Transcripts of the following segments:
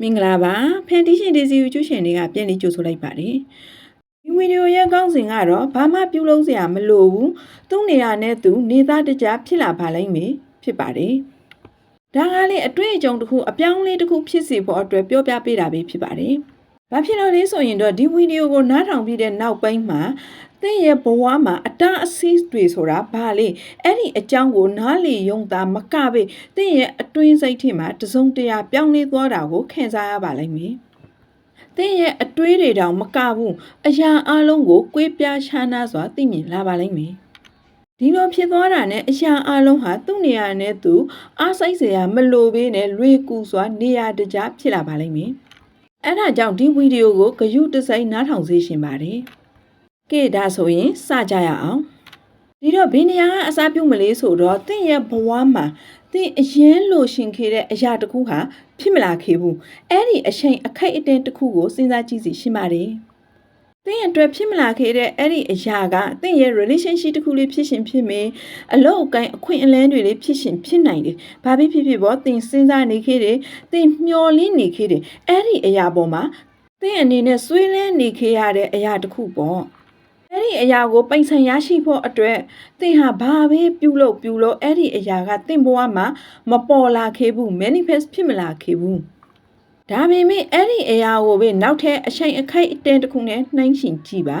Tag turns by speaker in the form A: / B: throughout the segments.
A: မင်္ဂလာပါဖန်တီးရှင်ဒီစီယူကျူးရှင်တွေကပြန်လေးကြိုဆိုလိုက်ပါတယ်ဒီဗီဒီယိုရဲ့ကောင်းစဉ်ကတော့ဘာမှပြုလုပ်စရာမလိုဘူးသူ့နေရာနဲ့သူနေသားတကြဖြစ်လာပါလိမ့်မယ်ဖြစ်ပါတယ်ဒါကလေးအတွေ့အကြုံတစ်ခုအပြောင်းအလဲတစ်ခုဖြစ်စေဖို့အတွက်ပြောပြပေးတာပဲဖြစ်ပါတယ်ဘာဖြစ်လို့လဲဆိုရင်တော့ဒီဗီဒီယိုကိုနားထောင်ပြီးတဲ့နောက်ပိုင်းမှာ သင်ရဲ့ဘဝမှာအတားအဆီးတွေဆိုတာဘာလဲအဲ့ဒီအကြောင်းကိုနားလေယုံတာမကပဲသင်ရဲ့အတွင်းစိတ်ထဲမှာတစုံတရာပြောင်းလဲသွားတာကိုခံစားရပါလိမ့်မယ်သင်ရဲ့အတွေးတွေတောင်မကဘူးအရာအလုံးကိုကြွေးပြားရှာနာစွာသိမြင်လာပါလိမ့်မယ်ဒီလိုဖြစ်သွားတာနဲ့အရာအလုံးဟာသူ့နေရာနဲ့သူအားစိတ်စရာမလိုဘဲနဲ့လွေကူစွာနေရာတကြားဖြစ်လာပါလိမ့်မယ်။အဲဒါကြောင့်ဒီဗီဒီယိုကိုဂရုတစိုက်နားထောင်စေရှင်ပါတယ်။ ကဲဒါဆိုရင်စကြရအောင်ဒီတော့ဘယ်နေရာကအစားပြုတ်မလေးဆိုတော့တင့်ရဲ့ဘဝမှာသင်အရင်လိုရှင်ခဲ့တဲ့အရာတစ်ခုဟာဖြစ်မလာခဲ့ဘူးအဲ့ဒီအချိန်အခိုက်အတန့်တစ်ခုကိုစဉ်းစားကြည့်စီရှင်းပါတယ်သင်အတွက်ဖြစ်မလာခဲ့တဲ့အဲ့ဒီအရာကသင်ရဲ့ relationship တစ်ခုလေးဖြစ်ရှင်ဖြစ်မယ်အလုပ်အကိုင်းအခွင့်အလန်းတွေလေးဖြစ်ရှင်ဖြစ်နိုင်တယ်ဘာဖြစ်ဖြစ်ဖြစ်ပေါ့သင်စဉ်းစားနေခဲ့တယ်သင်မျော်လင့်နေခဲ့တယ်အဲ့ဒီအရာပေါ်မှာသင်အနေနဲ့ဆွေးလန်းနေခဲ့ရတဲ့အရာတစ်ခုပေါ့ အဲ့ဒီအရာကိုပိုင်ဆိုင်ရရှိဖို့အတွက်သင်ဟာဘာပဲပြုလုပ်ပြုလို့အဲ့ဒီအရာကသင်ဘဝမှာမပေါ်လာခဲ့ဘူး manifest ဖြစ်မလာခဲ့ဘူးဒါပေမဲ့အဲ့ဒီအရာကိုပဲနောက်ထပ်အချိန်အခိုက်အတန့်တစ်ခုနဲ့နှိုင်းယှဉ်ကြည့်ပါ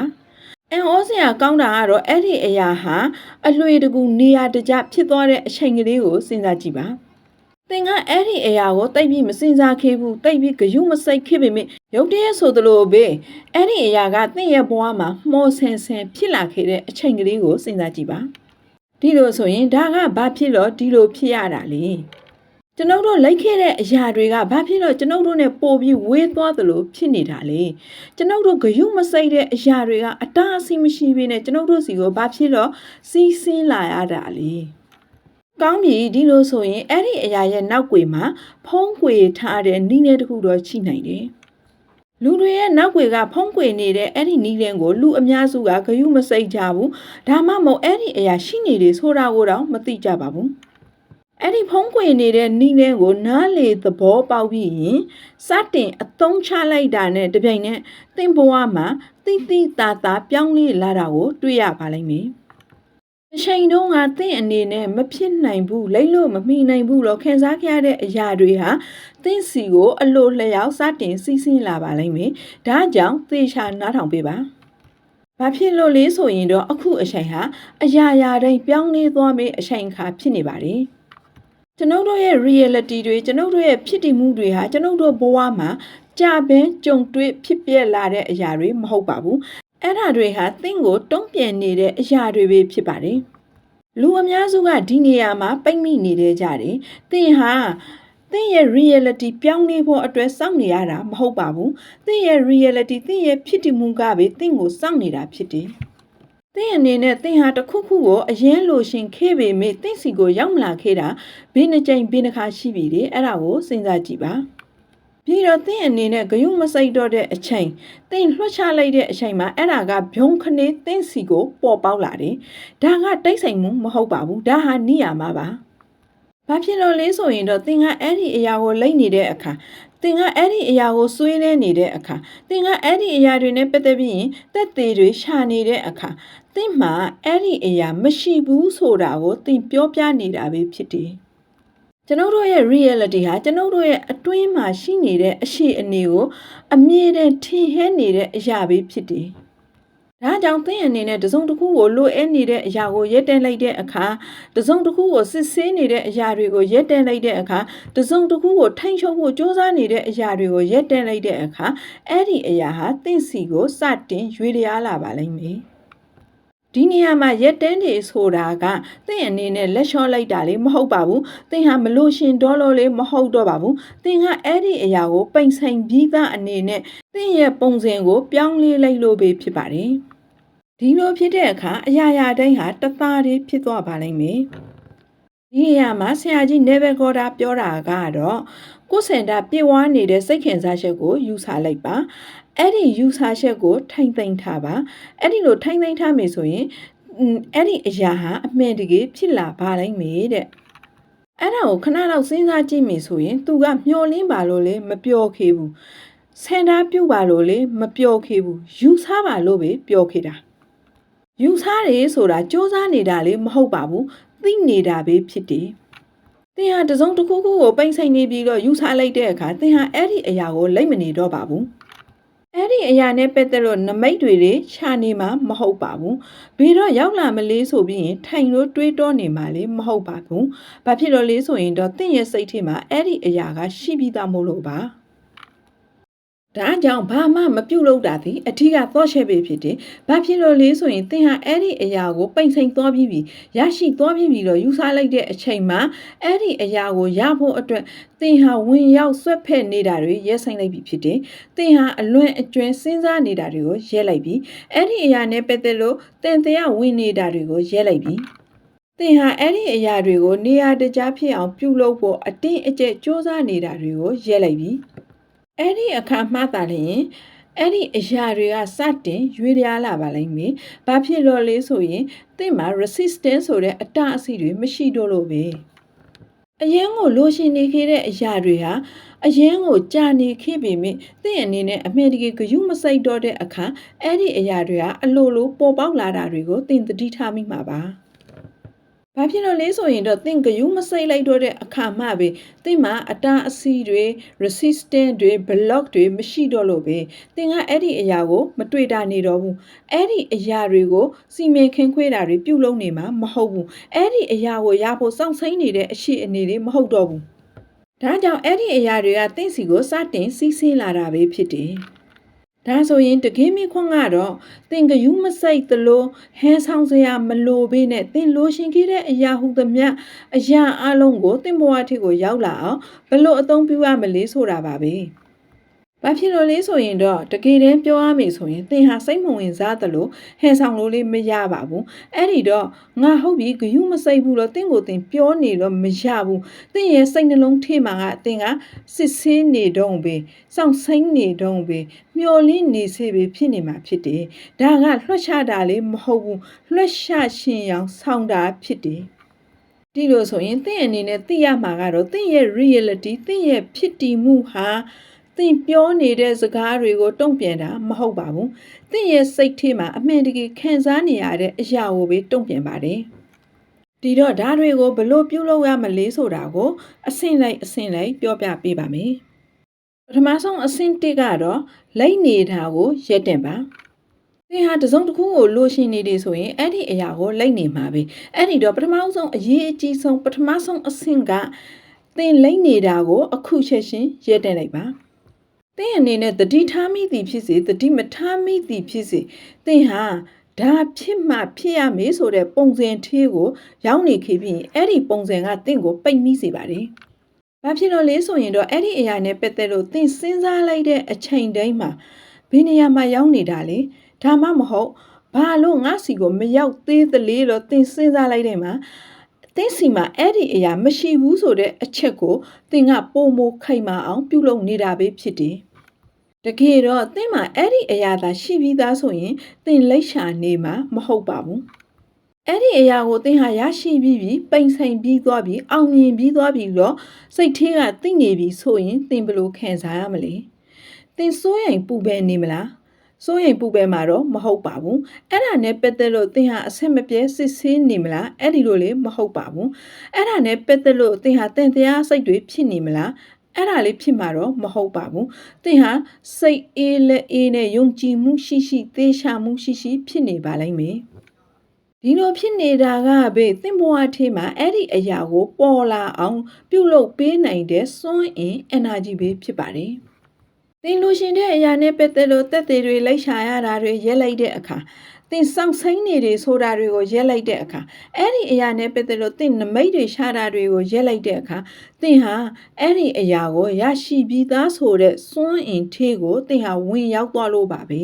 A: အန်ဩစရာကောင်းတာကတော့အဲ့ဒီအရာဟာအလွေတကူနေရာတကျဖြစ်သွားတဲ့အချိန်ကလေးကိုစဉ်းစားကြည့်ပါ သင်ကအဲ့ဒီအရာကိုတိတ်ပြီးမစင်စားခဲ့ဘူးတိတ်ပြီးဂယုမစိတ်ခဲ့ပေမဲ့ရုပ်တရက်ဆိုသလိုပဲအဲ့ဒီအရာကသင်ရဲ့ဘဝမှာမှောဆင်ဆင်ဖြစ်လာခဲ့တဲ့အချိန်ကလေးကိုစဉ်းစားကြည့်ပါဒီလိုဆိုရင်ဒါကဘာဖြစ်လို့ဒီလိုဖြစ်ရတာလဲကျွန်ုပ်တို့လိုက်ခဲ့တဲ့အရာတွေကဘာဖြစ်လို့ကျွန်ုပ်တို့ ਨੇ ပို့ပြီးဝေးသွားသလိုဖြစ်နေတာလဲကျွန်ုပ်တို့ဂယုမစိတ်တဲ့အရာတွေကအတားအဆီးမရှိဘဲနဲ့ကျွန်ုပ်တို့စီကိုဘာဖြစ်လို့စီးဆင်းလာရတာလဲ ကောင်းပြီဒီလိုဆိုရင်အဲ့ဒီအရာရဲ့နောက်ွယ်မှာဖုံးကွယ်ထားတဲ့နည်းနည်းတစ်ခုတော့ရှိနိုင်တယ်လူတွေရဲ့နောက်ွယ်ကဖုံးကွယ်နေတဲ့အဲ့ဒီနီးလင်းကိုလူအများစုကဂယုမစိတ်ကြဘူးဒါမှမဟုတ်အဲ့ဒီအရာရှိနေတယ်ဆိုတာကိုတော့မသိကြပါဘူးအဲ့ဒီဖုံးကွယ်နေတဲ့နီးလင်းကိုနားလေသဘောပေါက်ပြီးရင်စတင်အသုံးချလိုက်တာနဲ့တပြိုင်နက်သင်ဘဝမှာတိတိတာတာပြောင်းလဲလာတာကိုတွေ့ရပါလိမ့်မယ် အချိန်တုန်းကသင်အနေနဲ့မဖြစ်နိုင်ဘူးလိမ့်လို့မမိနိုင်ဘူးလို့ခံစားခဲ့ရတဲ့အရာတွေဟာသင်စီကိုအလိုလျောက်စတင်စီးဆင်းလာပါလိမ့်မယ်။ဒါကြောင့်သေချာနားထောင်ပေးပါ။ဘာဖြစ်လို့လဲဆိုရင်တော့အခုအချိန်ဟာအရာရာတိုင်းပြောင်းလဲသွားမယ့်အချိန်အခါဖြစ်နေပါတယ်။ကျွန်ုပ်တို့ရဲ့ reality တွေကျွန်ုပ်တို့ရဲ့ဖြစ်တည်မှုတွေဟာကျွန်ုပ်တို့ဘဝမှာကြာပင်ကြုံတွေ့ဖြစ်ပျက်လာတဲ့အရာတွေမဟုတ်ပါဘူး။ အဲ့ဒါတွေဟာသင်ကိုတုံ့ပြန်နေတဲ့အရာတွေပဲဖြစ်ပါတယ်။လူအများစုကဒီနေရာမှာပိတ်မိနေတဲ့ကြတယ်။သင်ဟာသင်ရဲ့ reality ပြောင်းလဲဖို့အတွက်စောင့်နေရတာမဟုတ်ပါဘူး။သင်ရဲ့ reality သင်ရဲ့ဖြစ်တည်မှုကပဲသင်ကိုစောင့်နေတာဖြစ်တယ်။သင်အနေနဲ့သင်ဟာတစ်ခုခုကိုအရင်လိုရှင်ခဲ့ပေမဲ့သင်စီကိုရောက်မလာခဲ့တာဘယ်နှကြိမ်ဘယ်နှခါရှိပြီလေအဲ့ဒါကိုစဉ်းစားကြည့်ပါ။ ပြီးတော့သင်အနေနဲ့ဂယုမစိတ်တော့တဲ့အချိန်သင်လွှတ်ချလိုက်တဲ့အချိန်မှာအဲ့ဒါကဘုံခနေသင်စီကိုပေါ်ပေါက်လာတယ်။ဒါကတိတ်ဆိမ်မှုမဟုတ်ပါဘူး။ဒါဟာနိယာမပါ။ဘာဖြစ်လို့လဲဆိုရင်တော့သင်ကအဲ့ဒီအရာကိုလိမ့်နေတဲ့အခါသင်ကအဲ့ဒီအရာကိုဆွေးလဲနေတဲ့အခါသင်ကအဲ့ဒီအရာတွေနဲ့ပတ်သက်ပြီးရင်သက်သေတွေရှာနေတဲ့အခါသင်မှာအဲ့ဒီအရာမရှိဘူးဆိုတာကိုသင်ပြောပြနေတာပဲဖြစ်တယ်။ ကျွန်ုပ်တို့ရဲ့ reality ဟာကျွန်ုပ်တို့ရဲ့အတွင်းမှာရှိနေတဲ့အရှိအနေကိုအမြဲတမ်းထင်ဟဲနေတဲ့အရာပဲဖြစ်တယ်။ဒါကြောင့်သင်အနေနဲ့တစုံတစ်ခုကိုလိုအပ်နေတဲ့အရာကိုရက်တန်းလိုက်တဲ့အခါတစုံတစ်ခုကိုစစ်ဆေးနေတဲ့အရာတွေကိုရက်တန်းလိုက်တဲ့အခါတစုံတစ်ခုကိုထိန်းချုပ်ဖို့ကြိုးစားနေတဲ့အရာတွေကိုရက်တန်းလိုက်တဲ့အခါအဲ့ဒီအရာဟာသင်စီကိုစတင်ရွေလျားလာပါလိမ့်မယ်။ ဒီနေရာမှာရက်တန်းတွေဆိုတာကသင်အနေနဲ့လက်လျှော့လိုက်တာလေမဟုတ်ပါဘူးသင်ဟာမလို့ရှင်ဒေါ်လို့လေမဟုတ်တော့ပါဘူးသင်ကအဲ့ဒီအရာကိုပိန်ဆိုင်ပြီးသားအနေနဲ့သင်ရဲ့ပုံစံကို ပြောင်းလဲလိုက်လို့ပဲဖြစ်ပါတယ်ဒီလိုဖြစ်တဲ့အခါအရာရာတိုင်းဟာတသားတည်းဖြစ်သွားပါလိမ့်မယ်ဒီနေရာမှာဆရာကြီး Never Goda ပြောတာကတော့ကိုယ်စင်တာပြေဝါနေတဲ့စိတ်ခင်စားချက်ကိုယူဆလိုက်ပါ အဲ့ဒီယူဆချက်ကို ထိမ့်သိမ့်ထားပါအဲ့ဒီလိုထိမ့်သိမ့်ထားမယ်ဆိုရင်အဲ့ဒီအရာဟာအမှန်တကယ်ဖြစ်လာပါလိမ့်မယ်တဲ့အဲ့ဒါကိုခဏတော့စဉ်းစားကြည့်မိဆိုရင် သူကမျောလင်းပါလို့လေမပြောခေဘူးဆန်တာပြုတ်ပါလို့လေမပြောခေဘူးယူဆပါလို့ပဲပြောခေတာယူဆတယ်ဆိုတာစ조사နေတာလေမဟုတ်ပါဘူးသိနေတာပဲဖြစ်တယ်သင်ဟာတစ်စုံတစ်ခုခုကိုပိတ်ဆိုင်နေပြီးတော့ယူဆလိုက်တဲ့အခါသင်ဟာအဲ့ဒီအရာကိုလိမ့်မနေတော့ပါဘူး အဲ့ဒီအရာနဲ့ပတ်သက်လို့နမိတ်တွေတွေခြာနေမှာမဟုတ်ပါဘူးဘယ်တော့ရောက်လာမလေးဆိုပြီးရင်ထိုင်လို့တွေးတောနေမှာလေမဟုတ်ပါဘူးဘာဖြစ်လို့လဲဆိုရင်တော့သင်ရဲ့စိတ်ထဲမှာအဲ့ဒီအရာကရှိပြီးသားမို့လို့ပါ ဒါကြောင့်ဘာမှမပြုတ်လို့တာသည်အထီးကသော့ချက်ပဲဖြစ်တယ်။ဘာဖြစ်လို့လဲဆိုရင်သင်ဟာအဲ့ဒီအရာကိုပိတ်ဆိမ်သွားပြီးပြီရရှိသွားပြီးပြီတော့ယူဆလိုက်တဲ့အချိန်မှာအဲ့ဒီအရာကိုရဖို့အတွက်သင်ဟာဝင်ရောက်ဆွက်ဖက်နေတာတွေရဲဆိုင်လိုက်ပြီဖြစ်တယ်။သင်ဟာအလွန်အကျွမ်းစဉ်းစားနေတာတွေကိုရဲလိုက်ပြီ။အဲ့ဒီအရာနဲ့ပတ်သက်လို့သင်တရားဝင်နေတာတွေကိုရဲလိုက်ပြီ။သင်ဟာအဲ့ဒီအရာတွေကိုနေရာတကျဖြစ်အောင်ပြုလုပ်ဖို့အတင်းအကျပ်စ조사နေတာတွေကိုရဲလိုက်ပြီ။ အဲ့ဒီအခါမှသာလျင်အဲ့ဒီအရာတွေကစတင်ရွေးရလာပါလိမ့်မယ်။ဘာဖြစ်လို့လဲဆိုရင်သင်မှာ resistance ဆိုတဲ့အတအဆီတွေမရှိတော့လို့ပဲ။အရင်ကိုလိုရှင်နေခဲ့တဲ့အရာတွေဟာအရင်ကိုကြာနေခဲ့ပေမဲ့သင်အနေနဲ့အမှန်တကယ်ဂယုမစိတ်တော့တဲ့အခါအဲ့ဒီအရာတွေကအလိုလိုပေါ်ပေါက်လာတာတွေကိုသင်သတိထားမိမှာပါ။ ဘာဖြစ်လို့လဲဆိုရင်တော့သင်ကယူမစိတ်လိုက်တော့တဲ့အခါမှပဲသင်မှာအတားအဆီးတွေ resistant တွေ block တွေမရှိတော့လို့ပဲသင်ကအဲ့ဒီအရာကိုမတွေ့တာနေတော့ဘူးအဲ့ဒီအရာတွေကိုစီမံခင်းခွဲတာတွေပြုလုပ်နေမှာမဟုတ်ဘူးအဲ့ဒီအရာကိုရဖို့စောင့်ဆိုင်းနေတဲ့အရှိအနေတွေမဟုတ်တော့ဘူးဒါကြောင့်အဲ့ဒီအရာတွေကသင်စီကိုစတင်စီးဆင်းလာတာပဲဖြစ်တယ် ဒါဆိုရင်တကင်းမခွန်းကတော့သင်ကယူးမစိတ်သလိုဟဲဆောင်စရာမလိုဘေးနဲ့သင်လိုရှင်ခဲ့တဲ့အရာဟုသမျှအရာအလုံးကိုသင်ဘဝထိကိုရောက်လာအောင်ဘလို့အသုံးပြုရမလဲဆိုတာပါပဲ။ ဘာဖြစ်လို့လဲဆိုရင်တော့တကယ်တမ်းပြောရမယ်ဆိုရင်သင်ဟာစိတ်မဝင်စားသလိုဟန်ဆောင်လို့လေးမရပါဘူးအဲ့ဒီတော့ငါဟုတ်ပြီဂယုမစိတ်ဘူးတော့သင်ကိုသင်ပြောနေတော့မရဘူးသင်ရဲ့စိတ်နှလုံးထဲမှာကသင်ကစစ်ဆေးနေတော့ပဲစောင့်ဆိုင်နေတော့ပဲမျောလင်းနေစေပဲဖြစ်နေမှာဖြစ်တယ်ဒါကလွှတ်ချတာလေးမဟုတ်ဘူးလွှတ်ချရှင်ရောင်ဆောင်းတာဖြစ်တယ်ဒီလိုဆိုရင်သင်အနေနဲ့သိရမှာကတော့သင်ရဲ့ reality သင်ရဲ့ဖြစ်တည်မှုဟာ သင်ပြောနေတဲ့စကားတွေကိုတုံ့ပြန်တာမဟုတ်ပါဘူး။သင်ရဲ့စိတ်ထဲမှာအမှန်တကယ်ခံစားနေရတဲ့အရာကိုပဲတုံ့ပြန်ပါတယ်။ဒီတော့ဓာတ်တွေကိုဘလို့ပြုလုပ်ရမလဲဆိုတာကိုအဆင့်လိုက်အဆင့်လိုက်ပြောပြပေးပါမယ်။ပထမဆုံးအဆင့်1ကတော့လိမ့်နေတာကိုရက်တင်ပါ။သင်ဟာတစုံတစ်ခုကိုလိုရှင်နေတယ်ဆိုရင်အဲ့ဒီအရာကိုလိမ့်နေမှာပဲ။အဲ့ဒီတော့ပထမဆုံးအရေးအကြီးဆုံးပထမဆုံးအဆင့်ကသင်လိမ့်နေတာကိုအခုချက်ချင်းရက်တင်လိုက်ပါ။ သင်အနေနဲ့တတိထားမိသည်ဖြစ်စေတတိမထားမိသည်ဖြစ်စေသင်ဟာဒါဖြစ်မှဖြစ်ရမေးဆိုတဲ့ပုံစံသေးကို ရောက်နေခေပြီးအဲ့ဒီပုံစံကသင်ကိုပိတ်မိစေပါတယ်။ဘာဖြစ်လို့လဲဆိုရင်တော့အဲ့ဒီအရာနဲ့ပတ်သက်လို့သင်စဉ်းစားလိုက်တဲ့အချိန်တိုင်းမှာဘယ်နေရာမှာရောက်နေတာလဲဒါမှမဟုတ်ဘာလို့ငါစီကိုမရောက်သေးသလေလို့သင်စဉ်းစားလိုက်တဲ့မှာ သင်စီမှာအဲ့ဒီအရာမရှိဘူးဆိုတဲ့အချက်ကိုသင်ကပုံမခိုင်မာအောင် ပြုလုပ်နေတာပဲဖြစ်တယ်။တကယ်တော့သင်မှာအဲ့ဒီအရာသာရှိပြီးသားဆိုရင်သင်လိပ်ရှာနေမှာမဟုတ်ပါဘူး။အဲ့ဒီအရာကိုသင်ဟာရရှိပြီးပြီပိန်ဆိုင်ပြီးသွားပြီအောင်မြင်ပြီးသွားပြီတော့စိတ်ထဲကသိနေပြီဆိုရင်သင်ဘယ်လိုခံစားရမလဲ။သင်စိုးရိမ်ပူပန်နေမလား။ စိုးရိမ်ပူပန်မှာတော့မဟုတ်ပါဘူးအဲ့ဒါနဲ့ပတ်သက်လို့သင်ဟာအဆက်မပြဲစစ်ဆေးနေမလားအဲ့ဒီလိုလေမဟုတ်ပါဘူးအဲ့ဒါနဲ့ပတ်သက်လို့သင်ဟာတန်တရားစိတ်တွေဖြစ်နေမလားအဲ့ဒါလေးဖြစ်မှာတော့မဟုတ်ပါဘူးသင်ဟာစိတ်အေးလက်အေးနဲ့ယုံကြည်မှုရှိရှိသေချာမှုရှိရှိဖြစ်နေပါလိမ့်မယ်ဒီလိုဖြစ်နေတာကပဲသင်ဘဝထဲမှာအဲ့ဒီအရာကိုပေါ်လာအောင်ပြုလုပ်ပေးနိုင်တဲ့စွန့်အင် energy ပဲဖြစ်ပါတယ်။ သင်လိုရှင်တဲ့အရာနဲ့ပတ်သက်လို့တက်သေးတွေလိုက်ရှာရတာတွေရက်လိုက်တဲ့အခါသင်စောင့်ဆိုင်နေတွေဆိုတာတွေကိုရက်လိုက်တဲ့အခါအဲ့ဒီအရာနဲ့ပတ်သက်လို့သင်နမိတ်တွေရှာတာတွေကိုရက်လိုက်တဲ့အခါသင်ဟာအဲ့ဒီအရာကိုရရှိပြီးသားဆိုတဲ့စွန့်အင်ထေးကိုသင်ဟာဝင်ရောက်သွားလို့ပါပဲ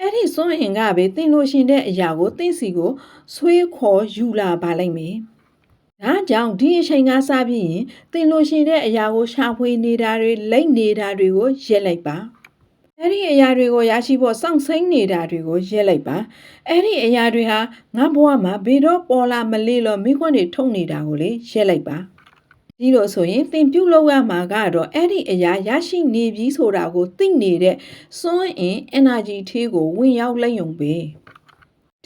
A: အဲ့ဒီစွန့်အင်ကပဲသင်လိုရှင်တဲ့အရာကိုသင်စီကိုဆွေးခေါ်ယူလာပါလိမ့်မယ် ဒါကြောင့်ဒီအချိန်ကစပြီးရင်သင်လိုရှင်တဲ့အရာကိုရှာဖွေနေတာတွေလိမ့်နေတာတွေကိုရက်လိုက်ပါအဲ့ဒီအရာတွေကိုရရှိဖို့စောင့်ဆိုင်းနေတာတွေကိုရက်လိုက်ပါအဲ့ဒီအရာတွေဟာငါဘဝမှာဘယ်တော့ပေါ်လာမလေးလို့မိခွန်းတွေထုတ်နေတာကိုလေရက်လိုက်ပါဒီလိုဆိုရင်သင်ပြုလုပ်ရမှာကတော့အဲ့ဒီအရာရရှိနေပြီဆိုတာကိုသိနေတဲ့စွန့်အင် energy ထေးကိုဝင်ရောက်လက်ယုံပဲ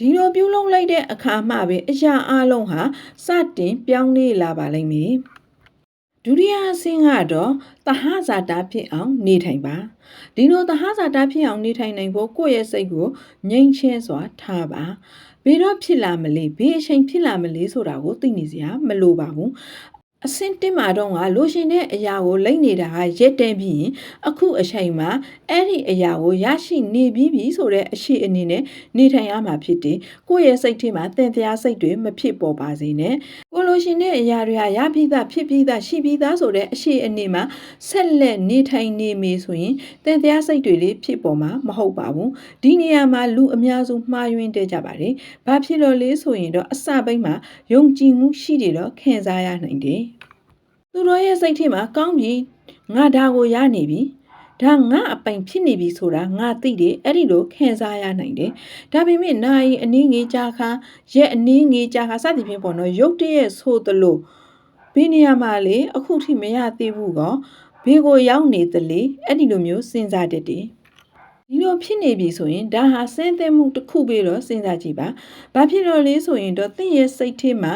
A: ဒီလိုပြုလုပ်လိုက်တဲ့အခါမှပဲအရာအလုံးဟာစတင်ပြောင်းလဲလာပါလိမ့်မယ်ဒုတိယအဆင့်ကတော့သဟဇာတာဖြစ်အောင်နေထိုင်ပါဒီလိုသဟဇာတာဖြစ်အောင်နေထိုင်နိုင်ဖို့ကိုယ့်ရဲ့စိတ်ကိုငြိမ်ချမ်းစွာထားပါဘယ်တော့ဖြစ်လာမလဲဘယ်အချိန်ဖြစ်လာမလဲဆိုတာကိုသိနေစရာမလိုပါဘူး အစင်းတင်မာတော့ကလိုရှင်တဲ့အရာကိုလိမ့်နေတာကရက်တဲပြီးရင်အခုအချိန်မှာအဲ့ဒီအရာကိုရရှိနေပြီးပြီဆိုတဲ့အရှိအနေနဲ့နေထိုင်ရမှာဖြစ်တယ်ကိုယ့်ရဲ့စိတ်ထဲမှာတန်တရားစိတ်တွေမဖြစ်ပေါ်ပါစေနဲ့ကို လိုရှင်တဲ့အရာတွေကရပြီးသားဖြစ်ပြီးသားရှိပြီးသားဆိုတဲ့အရှိအနေမှာဆက်လက်နေထိုင်နေမေဆိုရင်တန်တရားစိတ်တွေလေးဖြစ်ပေါ်မှာမဟုတ်ပါဘူးဒီနေရာမှာလူအများစုမှားယွင်းတဲ့ကြပါတယ်ဘာဖြစ်လို့လဲဆိုရင်တော့အစပိုင်းမှာယုံကြည်မှုရှိတယ်တော့ခံစားရနိုင်တယ်သူတို့ရဲ့စိတ်ထဲမှာကောင်းပြီငါဒါကိုရနေပြီ ဒါငါအပိုင်ဖြစ်နေပြီဆိုတာငါသိတယ်အဲ့ဒီလိုခံစားရနိုင်တယ်ဒါပေမဲ့နိုင်အနည်းငယ်ကြာခါရက်အနည်းငယ်ကြာခါစသဖြင့်ပေါ့နော်ရုတ်တရက်ဆိုသလိုဘယ်နေရာမှာလဲအခုထိမရသေးဘူးကောဘေးကိုရောက်နေသလေအဲ့ဒီလိုမျိုးစဉ်းစားတတ်တယ်ဒီလိုဖြစ်နေပြီဆိုရင်ဒါဟာစမ်းသပ်မှုတစ်ခုပဲတော့စဉ်းစားကြည့်ပါ။ဘာဖြစ်လို့လဲဆိုရင်တော့သင်ရဲ့စိတ်ထဲမှာ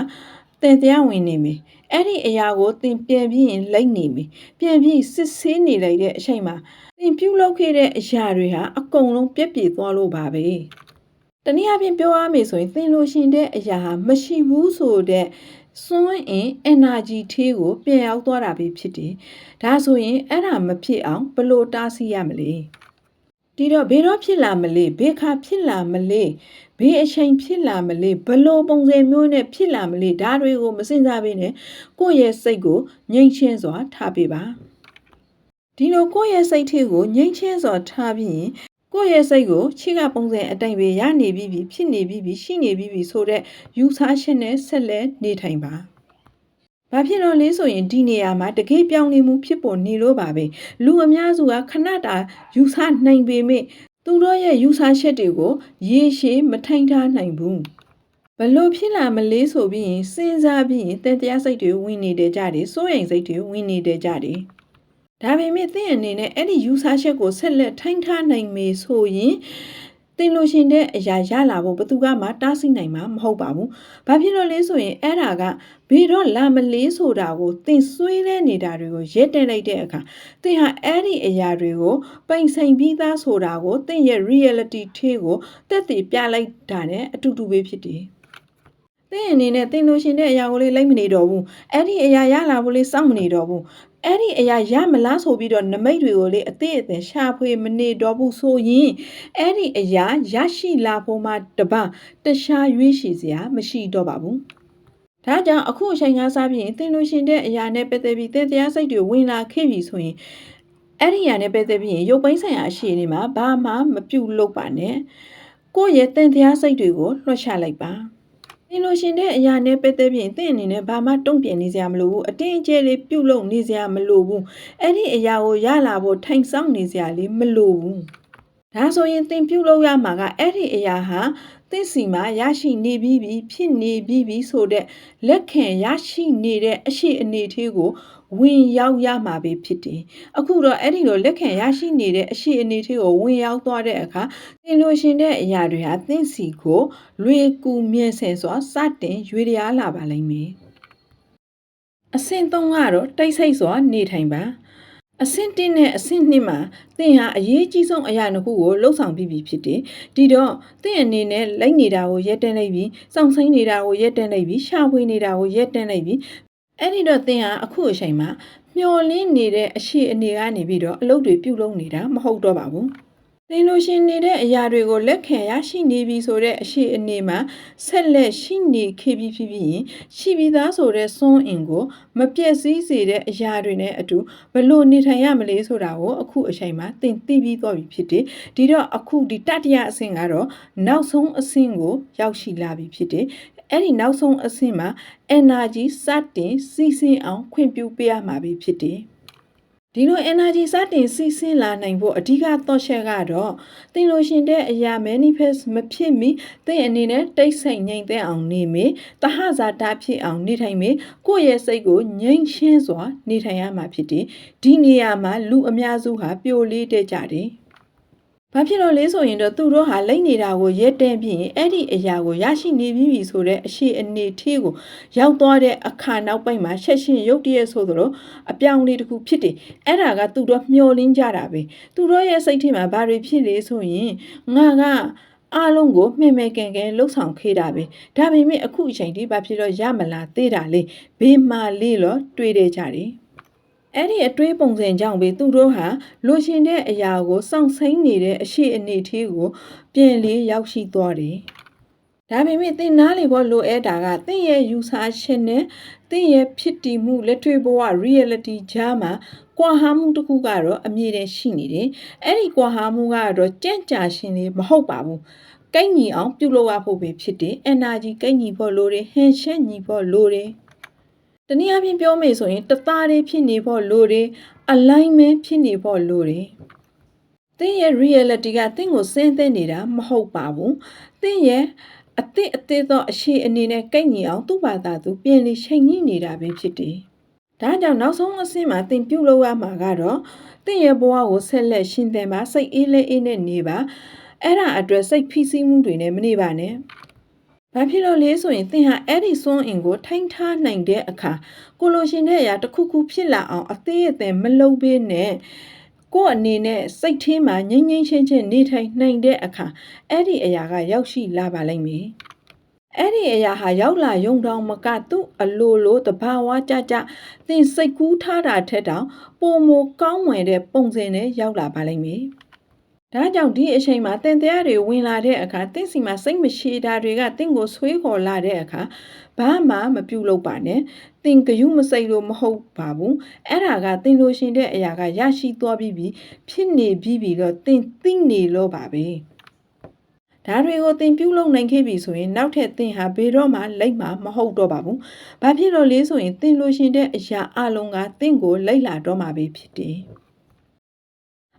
A: တန်တရားဝင်နေပြီ။ အဲ့ဒီအရာကိုသင်ပြန်ပြီးရင်လိုက်နေပြီ။ပြန်ပြီးစစ်ဆေးနေလိုက်တဲ့အချိန်မှာသင်ပြုလုပ်ခဲ့တဲ့အရာတွေဟာအကုန်လုံးပြက်ပြေသွားလို့ပါပဲ။တနည်းအားဖြင့်ပြောရမယ်ဆိုရင်သင်လိုရှင်တဲ့အရာဟာမရှိဘူးဆိုတဲ့စွန့်အင် energy ထေးကိုပြန်ရောက်သွားတာပဲဖြစ်တယ်။ဒါဆိုရင်အဲ့ဒါမဖြစ်အောင်ဘယ်လိုတားဆီးရမလဲ။ဒီတော့ဘယ်တော့ဖြစ်လာမလဲဘယ်ခါဖြစ်လာမလဲ ဘယ်အချိန်ဖြစ်လာမလဲဘလို့ပုံစံမျိုးနဲ့ဖြစ်လာမလဲဒါတွေကိုမစင်စားဘဲနဲ့ကိုယ့်ရဲ့စိတ်ကိုငြိမ်ချမ်းစွာထားပေးပါဒီလိုကိုယ့်ရဲ့စိတ်ထဲကိုငြိမ်ချမ်းစွာထားပြီးရင်ကိုယ့်ရဲ့စိတ်ကိုခြေကပုံစံအတိုင်းပဲရနေပြီးပြီဖြစ်နေပြီးပြီရှိနေပြီးပြီဆိုတော့ယူဆချက်နဲ့ဆက်လက်နေထိုင်ပါ။ဘာဖြစ်လို့လဲဆိုရင်ဒီနေရာမှာတကယ်ပြောင်းလဲမှုဖြစ်ပေါ်နေလို့ပါပဲ။လူအများစုကခဏတာယူဆနိုင်ပေမဲ့ သူတို့ရဲ့ယူဆချက်တွေကိုရေရှည်မထိုင်ထားနိုင်ဘူး။ဘလို့ဖြစ်လာမလဲဆိုပြီးရင်စဉ်းစားပြီးရင်တန်တရားစိတ်တွေဝင်နေတဲ့ကြတယ်စိုးရိမ်စိတ်တွေဝင်နေတဲ့ကြတယ်။ဒါပေမဲ့သင်အနေနဲ့အဲ့ဒီယူဆချက်ကိုဆက်လက်ထိုင်ထားနိုင်မေဆိုရင် တင်လို့ရှင်တဲ့အရာရလာဖို့ဘသူကမှတားဆီးနိုင်မှာမဟုတ်ပါဘူး။ဘာဖြစ်လို့လဲဆိုရင်အဲ့ဒါကဘေတော့လာမလေးဆိုတာကိုတင်ဆွေးတဲ့နေတာတွေကိုရက်တက်လိုက်တဲ့အခါတင်ဟာအဲ့ဒီအရာတွေကိုပိန်ဆိုင်ပြီးသားဆိုတာကိုတင်ရဲ့ reality ထေးကိုတက်တည်ပြလိုက်တာနဲ့အတူတူပဲဖြစ်တယ်။ တင်အနေနဲ့တင်လို့ရှင်တဲ့အရာကိုလေးလိုက်မနေတော့ဘူးအဲ့ဒီအရာရလာဖို့လေးစောင့်မနေတော့ဘူးအဲ့ဒီအရာရမလားဆိုပြီးတော့နမိတ်တွေကိုလေအသေးအသေးရှာဖွေမနေတော့ဘူးဆိုရင်အဲ့ဒီအရာရရှိလာဖို့မှတပတခြားရွေးရှိစရာမရှိတော့ပါဘူးဒါကြောင့်အခုအချိန်ကစားပြီးရင်သင်လို့ရှင်တဲ့အရာနဲ့ပတ်သက်ပြီးသင်တရားစိတ်တွေဝင်လာခဲ့ပြီဆိုရင်အဲ့ဒီအရာနဲ့ပတ်သက်ပြီးရင်ရုပ်ပိုင်းဆိုင်ရာအရှိအနေမှာဘာမှမပြုတ်လို့ပါနဲ့ကိုယ့်ရဲ့သင်တရားစိတ်တွေကိုလွှတ်ချလိုက်ပါ သင်လို့ရှင်တဲ့အရာနဲ့ပတ်သက်ပြီးသင်အနေနဲ့ဘာမှတုံ့ပြန်နေစရာမလိုဘူးအတင်းအကျပ်လေးပြုတ်လုံနေစရာမလိုဘူးအဲ့ဒီအရာကိုရလာဖို့ထိုင်ဆောင်နေစရာလေးမလိုဘူးဒါဆိုရင်သင်ပြုတ်လို့ရမှာကအဲ့ဒီအရာဟာသင်စီမှာရရှိနေပြီးပြီဖြစ်နေပြီးပြီဆိုတဲ့လက်ခံရရှိနေတဲ့အရှိအနေသေးကို ဝင်ရောက်ရမှာပဲဖြစ်တယ်။အခုတော့အဲ့ဒီလိုလက်ခံရရှိနေတဲ့အရှိအနေသေးကိုဝင်ရောက်သွားတဲ့အခါသင်လိုရှင်တဲ့အရာတွေဟာသင်စီကိုလွေကူမြဲဆန်စွာစတင်ရွေရလာပါလိမ့်မယ်။အဆင့်၃ကတော့တိတ်ဆိတ်စွာနေထိုင်ပါအဆင့်1နဲ့အဆင့်2မှာသင်ဟာအရေးကြီးဆုံးအရာတစ်ခုကိုလှုပ်ဆောင်ပြီးပြီဖြစ်တယ်။ဒီတော့သင်အနေနဲ့လိုက်နေတာကိုရက်တန်းလိုက်ပြီးစောင့်ဆိုင်နေတာကိုရက်တန်းလိုက်ပြီးရှာဖွေနေတာကိုရက်တန်းလိုက်ပြီး အဲ့ဒီတော့သင်ဟာအခုအချိန်မှာမျော်လင့်နေတဲ့အရှိအနေကနေပြီးတော့အလုပ်တွေပြုလုပ်နေတာမဟုတ်တော့ပါဘူး။သင်လိုရှင်နေတဲ့အရာတွေကိုလက်ခံရရှိနေပြီဆိုတဲ့အရှိအနေမှာဆက်လက်ရှိနေခဲ့ပြီးဖြစ်ပြီးရင်ရှိပြီးသားဆိုတဲ့စွန်းအင်ကိုမပြည့်စည်စေတဲ့အရာတွေနဲ့အတူဘလို့နေထိုင်ရမလဲဆိုတာကိုအခုအချိန်မှာသင်သိပြီးသွားပြီဖြစ်တယ်။ဒီတော့အခုဒီတတိယအဆင့်ကတော့နောက်ဆုံးအဆင့်ကိုရောက်ရှိလာပြီဖြစ်တယ်။ အဲ့ဒီနောက်ဆုံးအဆင့်မှာ energy စတင်စီးဆင်းအောင်ခွင့်ပြုပေးရမှာပဲဖြစ်တယ်။ဒီလို energy စတင်စီးဆင်းလာနိုင်ဖို့အဓိကတော့ချက်ကတော့သင်လို့ရှင်တဲ့အရာ manifest မဖြစ်မီသင်အနေနဲ့တိတ်ဆိတ်ငြိမ်သက်အောင်နေမေတဟဇာတာဖြစ်အောင်နေထိုင်မေကိုယ့်ရဲ့စိတ်ကိုငြိမ်ရှင်းစွာနေထိုင်ရမှာဖြစ်တယ်ဒီနေရာမှာလူအများစုဟာပျော်လေးတဲ့ကြတယ် ဘာဖြစ်လို့လဲဆိုရင်တော့သူတို့ဟာလိမ့်နေတာကိုရက်တန့်ပြီးရင်အဲ့ဒီအရာကိုရရှိနေပြီပြီဆိုတဲ့အရှိအနေထေးကိုရောက်သွားတဲ့အခါနောက်ပိုင်းမှာဆက်ရှင်ရုတ်တရက်ဆိုသလိုအပြောင်းလေးတစ်ခုဖြစ်တယ်အဲ့ဒါကသူတို့မျောလင်းကြတာပဲသူတို့ရဲ့စိတ်ထဲမှာဘာတွေဖြစ်လေဆိုရင်ငါကအားလုံးကိုမှင်မဲကန်ကန်လှုပ်ဆောင်ခဲ့တာပဲဒါပေမဲ့အခုအချိန်ဒီဘာဖြစ်လို့ရမလားသေးတာလေဘေးမှာလေးတော့တွေးတယ်ကြတယ် အဲ့ဒီအတွေးပုံစံကြောင့်ပဲသူတို့ဟာလိုချင်တဲ့အရာကိုစောင့်ဆိုင်နေတဲ့အရှိအနေသေးကိုပြင်လေးရောက်ရှိသွားတယ်။ဒါပေမဲ့သင်နားလေဖို့လိုအပ်တာကသင်ရဲ့ယူဆချက်နဲ့သင်ရဲ့ဖြစ်တည်မှုလက်တွေ့ဘဝ reality ကြားမှာကွာဟမှုတစ်ခုကတော့အမြဲတမ်းရှိနေတယ်။အဲ့ဒီကွာဟမှုကတော့ကြံ့ကြာရှင်လေးမဟုတ်ပါဘူး။ကိတ်ညီအောင်ပြုလုပ်ရဖို့ပဲဖြစ်တယ်။ energy ကိတ်ညီဖို့လိုတယ်။ဟန်ချက်ညီဖို့လိုတယ်။ တနည်းအားဖြင့်ပြောမယ်ဆိုရင်တသားလေးဖြစ်နေဖို့လိုတယ် alignment ဖြစ်နေဖို့လိုတယ်သင်ရဲ့ reality ကသင်ကိုစဉ်းသင့်နေတာမဟုတ်ပါဘူးသင်ရဲ့အသည့်အသေးသောအရှိအနေနဲ့ကိတ်ညီအောင်သူ့ဘာသာသူပြင်လေချိန်ညှိနေတာပဲဖြစ်တယ်ဒါကြောင့်နောက်ဆုံးအဆင့်မှာသင်ပြုတ်လို့ရမှာကတော့သင်ရဲ့ဘဝကိုဆက်လက်ရှင်သန်ပါစိတ်အေးလေးအေးနဲ့နေပါအဲ့ဒါအတွက်စိတ်ဖိစီးမှုတွေနဲ့မနေပါနဲ့။ ဘာဖြစ်လို့လဲဆိုရင်သင်ဟာအဲ့ဒီစွန့်အင်ကိုထိုင်းထားနိုင်တဲ့အခါကိုလိုရှင်တဲ့အရာတစ်ခုခုဖြစ်လာအောင်အသေးအသေးမလုပ်ဘဲနဲ့ကိုယ့်အနေနဲ့စိတ်ထဲမှာငြိမ်ငြိမ်ချင်းချင်းနေထိုင်နိုင်တဲ့အခါအဲ့ဒီအရာကရောက်ရှိလာပါလိမ့်မယ်။အဲ့ဒီအရာဟာရောက်လာယုံတောင်မကသူ့အလိုလိုတဘာဝကြကြသင်စိတ်ကူးထားတာထက်တောင်ပုံမကောင်းမွယ်တဲ့ပုံစံနဲ့ရောက်လာပါလိမ့်မယ်။ ဒါကြောင့်ဒီအချိန်မှာတင်တရားတွေဝင်လာတဲ့အခါတင့်စီမှာစိတ်မရှိတာတွေကတင့်ကိုဆွေးခေါ်လာတဲ့အခါဘာမှမပြုတ်လို့ပါနဲ့တင်ကယူမစိတ်လို့မဟုတ်ပါဘူးအဲ့ဒါကတင်လို့ရှင်တဲ့အရာကရရှိသွားပြီးပြီဖြစ်နေပြီးပြီတော့တင်သိနေလို့ပါပဲဒါတွေကိုသင်ပြုလုပ်နိုင်ခဲ့ပြီဆိုရင်နောက်ထပ်သင်ဟာဘေတော့မှလိမ့်မှာမဟုတ်တော့ပါဘူး။ဘာဖြစ်လို့လဲဆိုရင်သင်လိုရှင်တဲ့အရာအလုံးကသင်ကိုလိမ့်လာတော့မှာပဲဖြစ်တယ်။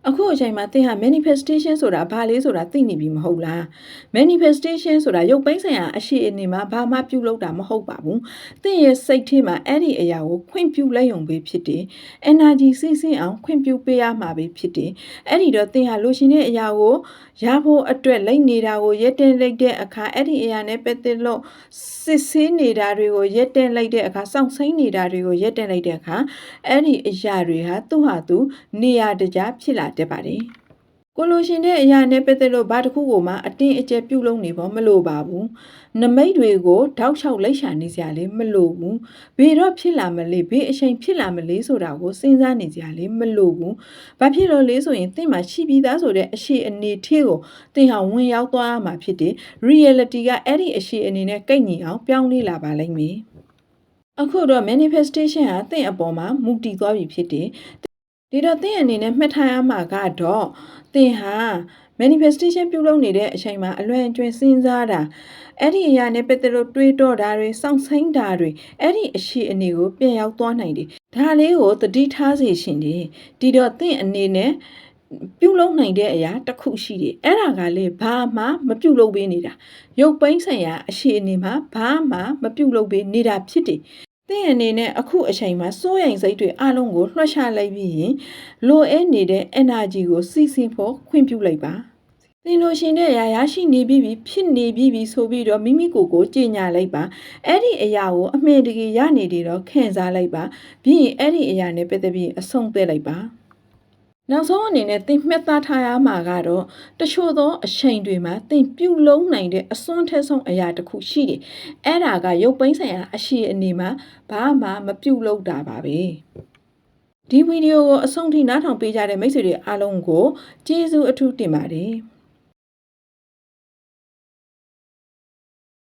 A: အခုအချိန်မှာသင်ဟာ manifestation ဆိုတာဘာလဲဆိုတာသိနေပြီမဟုတ်လား manifestation ဆိုတာရုပ်ပိုင်းဆိုင်ရာအရှိအနေမှာဘာမှပြုလုပ်တာမဟုတ်ပါဘူးသင်ရဲ့စိတ်ထဲမှာအဲ့ဒီအရာကိုခွင့်ပြုလိုက်ရုံပဲဖြစ်တယ် energy စိတ်ဆင်းအောင်ခွင့်ပြုပေးရမှာပဲဖြစ်တယ်အဲ့ဒီတော့သင်ဟာလိုချင်တဲ့အရာကို ရဖို့အတွက်လိမ့်နေတာကိုရက်တင်လိုက်တဲ့အခါအဲ့ဒီအရာနဲ့ပတ်သက်လို့စစ်ဆေးနေတာတွေကိုရက်တင်လိုက်တဲ့အခါစောင့်ဆိုင်နေတာတွေကိုရက်တင်လိုက်တဲ့အခါအဲ့ဒီအရာတွေဟာသူ့ဟာသူနေရာတကျဖြစ်လာတတ်ပါတယ်။ ကိုလိုရှင်တဲ့အရာနဲ့ပတ်သက်လို့ဘာတစ်ခုကိုမှအတင်းအကျပ်ပြုတ်လုံးနေဖို့မလိုပါဘူး။နမိတ်တွေကိုတောက်လျှောက်လိုက်ရှာနေစရာလေးမလိုဘူး။ဘေတော့ဖြစ်လာမလဲဘေးအချိန်ဖြစ်လာမလဲဆိုတာကိုစဉ်းစားနေစရာလေးမလိုဘူး။ဘာဖြစ်လို့လဲဆိုရင်သင်မှာရှိပြီးသားဆိုတဲ့အရှိအနေထည့်ကိုသင်ဟာဝင်ရောက်သွားရမှာဖြစ်တယ်။ reality ကအဲ့ဒီအရှိအနေနဲ့ကိတ်ညီအောင်ပြောင်းလဲလာပါလိမ့်မယ်။အခုတော့ manifestation ဟာသင်အပေါ်မှာမူတည်သွားပြီဖြစ်တယ် ဒီတော့သင်အနေနဲ့မှတ်ထားရမှာကတော့သင်ဟာ manifestation ပြုလုပ်နေတဲ့အချိန်မှာအလွန်အကျွံစဉ်းစားတာအဲ့ဒီအရာနဲ့ပတ်သက်လို့တွေးတောတာတွေစောင့်ဆိုင်တာတွေအဲ့ဒီအရှိအနေကိုပြန်ရောက်သွားနိုင်တယ်ဒါလေးကိုသတိထားစေရှင်တယ်ဒီတော့သင်အနေနဲ့ပြုလုပ်နိုင်တဲ့အရာတစ်ခုရှိတယ်အဲ့ဒါကလေဘာမှမပြုလုပ်ပေးနေတာရုပ်ပိုင်းဆိုင်ရာအရှိအနေမှာဘာမှမပြုလုပ်ပေးနေတာဖြစ်တယ်သ င်အနေနဲ့အခုအချိန်မှာစိုးရိမ်စိတ်တွေအလုံးကိုလွှတ်ချလိုက်ပြီးရင်လိုအပ်နေတဲ့ energy ကိုစီစဉ်ဖို့ခွင့်ပြုလိုက်ပါသင်လိုရှင်တဲ့အရာရရှိနေပြီဖြစ်နေပြီဆိုပြီးတော့မိမိကိုယ်ကိုကြင်ညာလိုက်ပါအဲ့ဒီအရာကိုအမှန်တကယ်ရနေတယ်တော့ခံစားလိုက်ပါပြီးရင်အဲ့ဒီအရာနဲ့ပတ်သက်ပြီးအဆုံးသတ်လိုက်ပါ နောက်ဆုံးအနေနဲ့သင်မှတ်သားထားရမှာကတော့တချို့သောအချိန်တွေမှာသင်ပြုလုံးနိုင်တဲ့အစွန်းထက်ဆုံးအရာတစ်ခုရှိတယ်။အဲ့ဒါကရုပ်ပိုင်းဆိုင်ရာအရှိအနေမှာဘာမှမပြုလုပ်တာပါပဲ။ဒီဗီဒီယိုကိုအဆုံးထိနားထောင်ပေးကြတဲ့မိတ်ဆွေတွေအားလုံးကိုကျေးဇူးအထူးတင်ပါတယ်။